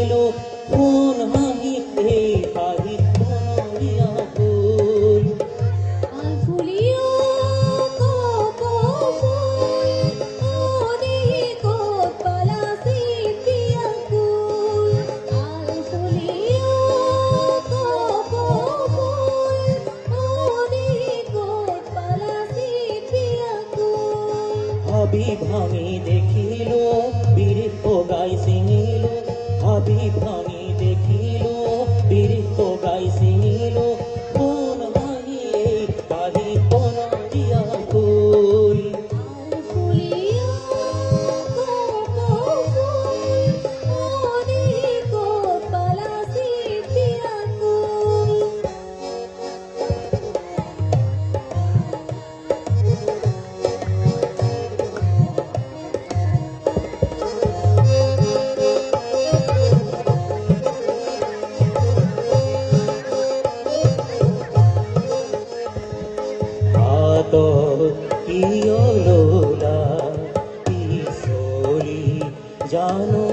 এলো কোন হাহি এই হাহি মনোরিয়া ফুল? ফুলিও ফুল। ফুল ফুল ফুল। ভাবি ভাঙি দেখিল বীর গাই সিঙিল ভাবি ভাঙি তর কি অলোলা কি সরি জানো